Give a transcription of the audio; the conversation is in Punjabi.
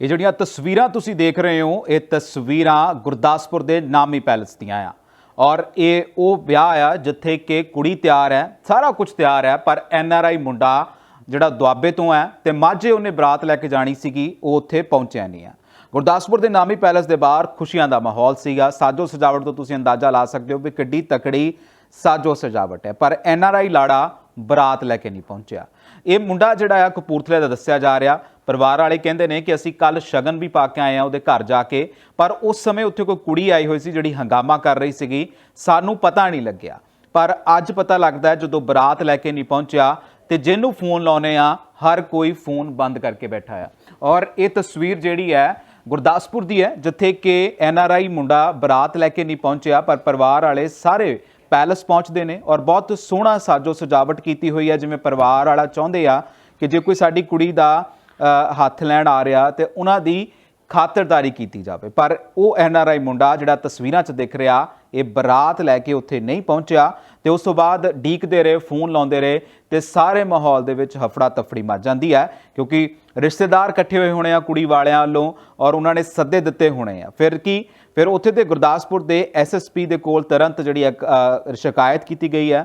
ਇਹ ਜਿਹੜੀਆਂ ਤਸਵੀਰਾਂ ਤੁਸੀਂ ਦੇਖ ਰਹੇ ਹੋ, ਇਹ ਤਸਵੀਰਾਂ ਗੁਰਦਾਸਪੁਰ ਦੇ ਨਾਮੀ ਪੈਲਸ ਦੀਆਂ ਆ। ਔਰ ਇਹ ਉਹ ਵਿਆਹ ਆ ਜਿੱਥੇ ਕਿ ਕੁੜੀ ਤਿਆਰ ਹੈ, ਸਾਰਾ ਕੁਝ ਤਿਆਰ ਹੈ, ਪਰ ਐਨ ਆਰ ਆਈ ਮੁੰਡਾ ਜਿਹੜਾ ਦੁਆਬੇ ਤੋਂ ਹੈ ਤੇ ਮਾਝੇ ਉਹਨੇ ਬਰਾਤ ਲੈ ਕੇ ਜਾਣੀ ਸੀਗੀ, ਉਹ ਉੱਥੇ ਪਹੁੰਚਿਆ ਨਹੀਂ ਆ। ਗੁਰਦਾਸਪੁਰ ਦੇ ਨਾਮੀ ਪੈਲਸ ਦੇ ਬਾਹਰ ਖੁਸ਼ੀਆਂ ਦਾ ਮਾਹੌਲ ਸੀਗਾ। ਸਾਜੋ ਸਜਾਵਟ ਤੋਂ ਤੁਸੀਂ ਅੰਦਾਜ਼ਾ ਲਾ ਸਕਦੇ ਹੋ ਵੀ ਕਿੱਡੀ ਤਕੜੀ ਸਾਜੋ ਸਜਾਵਟ ਹੈ। ਪਰ ਐਨ ਆਰ ਆਈ ਲਾੜਾ ਬਰਾਤ ਲੈ ਕੇ ਨਹੀਂ ਪਹੁੰਚਿਆ। ਇਹ ਮੁੰਡਾ ਜਿਹੜਾ ਆ ਕਪੂਰਥਲੇ ਦਾ ਦੱਸਿਆ ਜਾ ਰਿਹਾ। ਪਰਿਵਾਰ ਵਾਲੇ ਕਹਿੰਦੇ ਨੇ ਕਿ ਅਸੀਂ ਕੱਲ ਸ਼ਗਨ ਵੀ ਪਾ ਕੇ ਆਏ ਆ ਉਹਦੇ ਘਰ ਜਾ ਕੇ, ਪਰ ਉਸ ਸਮੇਂ ਉੱਥੇ ਕੋਈ ਕੁੜੀ ਆਈ ਹੋਈ ਸੀ ਜਿਹੜੀ ਹੰਗਾਮਾ ਕਰ ਰਹੀ ਸੀਗੀ। ਸਾਨੂੰ ਪਤਾ ਨਹੀਂ ਲੱਗਿਆ। ਪਰ ਅੱਜ ਪਤਾ ਲੱਗਦਾ ਜਦੋਂ ਬਰਾਤ ਲੈ ਕੇ ਨਹੀਂ ਪਹੁੰਚਿਆ ਤੇ ਜਿਹਨੂੰ ਫੋਨ ਲਾਉਨੇ ਆ, ਹਰ ਕੋਈ ਫੋਨ ਬੰਦ ਕਰਕੇ ਬੈਠਾ ਆ। ਔਰ ਇਹ ਤਸਵੀਰ ਜਿਹੜੀ ਹੈ ਗੁਰਦਾਸਪੁਰ ਦੀ ਹੈ, ਜਿੱਥੇ ਕਿ ਐਨ ਆਰ ਆਈ ਮੁੰਡਾ ਬਰਾਤ ਲੈ ਕੇ ਨਹੀਂ ਪਹੁੰਚਿਆ, ਪਰ ਪਰਿਵਾਰ ਵਾਲੇ ਸਾਰੇ ਪੈਲਸ ਪਹੁੰਚਦੇ ਨੇ ਔਰ ਬਹੁਤ ਸੋਹਣਾ ਸਾਜੋ ਸਜਾਵਟ ਕੀਤੀ ਹੋਈ ਹੈ, ਜਿਵੇਂ ਪਰਿਵਾਰ ਵਾਲਾ ਚਾਹੁੰਦੇ ਆ ਕਿ ਜੇ ਕੋਈ ਸਾਡੀ ਕੁੜੀ ਦਾ ਹੱਥ ਲੈਣ ਆ ਰਿਹਾ ਤੇ ਉਹਨਾਂ ਦੀ ਖਾਤਰਦਾਰੀ ਕੀਤੀ ਜਾਵੇ। ਪਰ ਉਹ ਐਨ ਆਰ ਆਈ ਮੁੰਡਾ ਜਿਹੜਾ ਤਸਵੀਰਾਂ 'ਚ ਦਿਖ ਰਿਹਾ ਇਹ ਬਰਾਤ ਲੈ ਕੇ ਉੱਥੇ ਨਹੀਂ ਪਹੁੰਚਿਆ ਤੇ ਉਸ ਤੋਂ ਬਾਅਦ ਡੀਕਦੇ ਰਹੇ ਫੋਨ ਲਾਉਂਦੇ ਰਹੇ ਤੇ ਸਾਰੇ ਮਾਹੌਲ ਦੇ ਵਿੱਚ ਹਫੜਾ ਤਫੜੀ ਮਚ ਜਾਂਦੀ ਹੈ ਕਿਉਂਕਿ ਰਿਸ਼ਤੇਦਾਰ ਇਕੱਠੇ ਹੋਏ ਹੋਣੇ ਆ ਕੁੜੀ ਵਾਲਿਆਂ ਵੱਲੋਂ ਔਰ ਉਹਨਾਂ ਨੇ ਸੱਦੇ ਦਿੱਤੇ ਹੋਣੇ ਆ। ਫਿਰ ਕੀ? ਫਿਰ ਉੱਥੇ ਦੇ ਗੁਰਦਾਸਪੁਰ ਦੇ ਐਸਐਸਪੀ ਦੇ ਕੋਲ ਤੁਰੰਤ ਜਿਹੜੀ ਇੱਕ, ਸ਼ਿਕਾਇਤ ਕੀਤੀ ਗਈ ਹੈ।